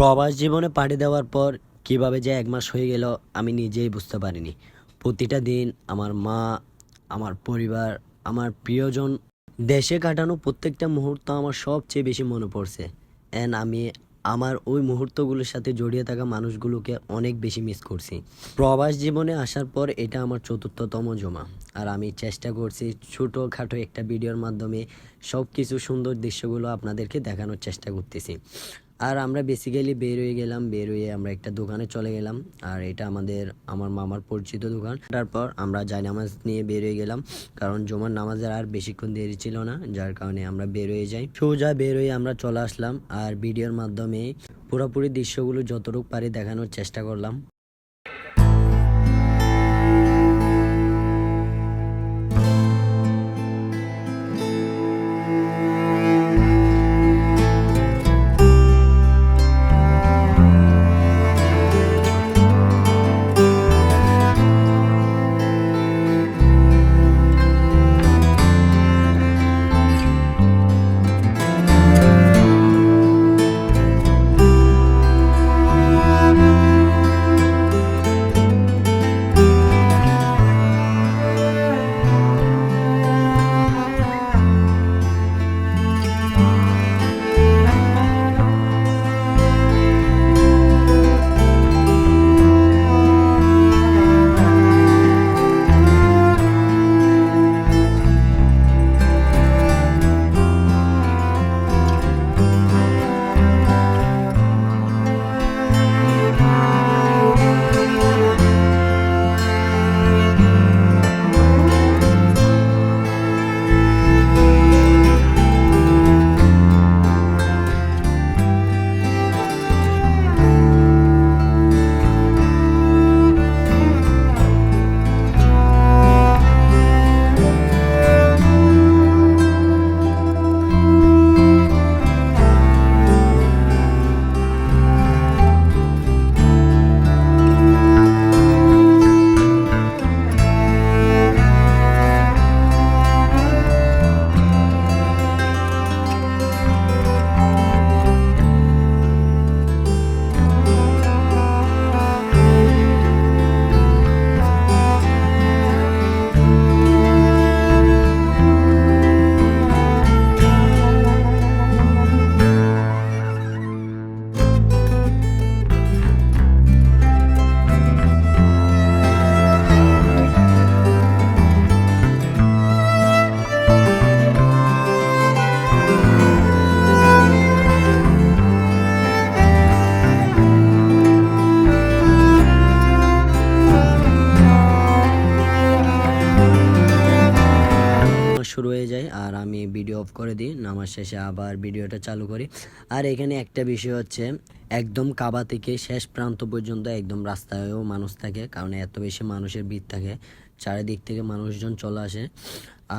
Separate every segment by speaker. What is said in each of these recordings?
Speaker 1: প্রবাস জীবনে পাড়ি দেওয়ার পর কীভাবে যে এক মাস হয়ে গেল, আমি নিজেই বুঝতে পারিনি। প্রতিটা দিন আমার মা, আমার পরিবার, আমার প্রিয়জন, দেশে কাটানো প্রত্যেকটা মুহূর্ত আমার সবচেয়ে বেশি মনে পড়ছে। অ্যান্ড আমি আমার ওই মুহূর্তগুলোর সাথে জড়িয়ে থাকা মানুষগুলোকে অনেক বেশি মিস করছি। প্রবাস জীবনে আসার পর এটা আমার চতুর্থতম জমা। আর আমি চেষ্টা করছি ছোটোখাটো একটা ভিডিওর মাধ্যমে সব কিছু সুন্দর দৃশ্যগুলো আপনাদেরকে দেখানোর চেষ্টা করতেছি। আর আমরা বেসিক্যালি বের হয়ে গেলাম, বের হয়ে আমরা একটা দোকানে চলে গেলাম। আর এটা আমাদের, আমার মামার পরিচিত দোকান। তারপর আমরা যাই নামাজ নিয়ে বের হয়ে গেলাম, কারণ জমার নামাজের আর বেশিক্ষণ দেরি ছিল না, যার কারণে আমরা বের হয়ে যাই। সোজা বের হয়ে আমরা চলে আসলাম, আর ভিডিওর মাধ্যমে পুরোপুরি দৃশ্যগুলো যতটুকু পারি দেখানোর চেষ্টা করলাম। শুরু হয়ে যায় আর আমি ভিডিও অফ করে দিই, নামাজ শেষে আবার ভিডিওটা চালু করি। আর এখানে একটা বিষয় হচ্ছে, একদম কাবা থেকে শেষ প্রান্ত পর্যন্ত একদম রাস্তায়ও মানুষ থাকে, কারণ এত বেশি মানুষের ভিড় থাকে, চারিদিক থেকে মানুষজন চলে আসে।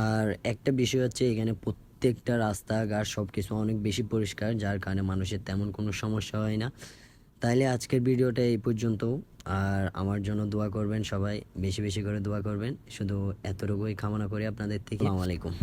Speaker 1: আর একটা বিষয় হচ্ছে, এখানে প্রত্যেকটা রাস্তাঘাট সব কিছু অনেক বেশি পরিষ্কার, যার কারণে মানুষের তেমন কোনো সমস্যা হয় না। তাইলে আজকের ভিডিওটা এই পর্যন্ত। আর আমার জন্য দোয়া করবেন সবাই, বেশি বেশি করে দোয়া করবেন। শুধু এতটুকুই কামনা করি আপনাদের থেকে। আলাইকুম।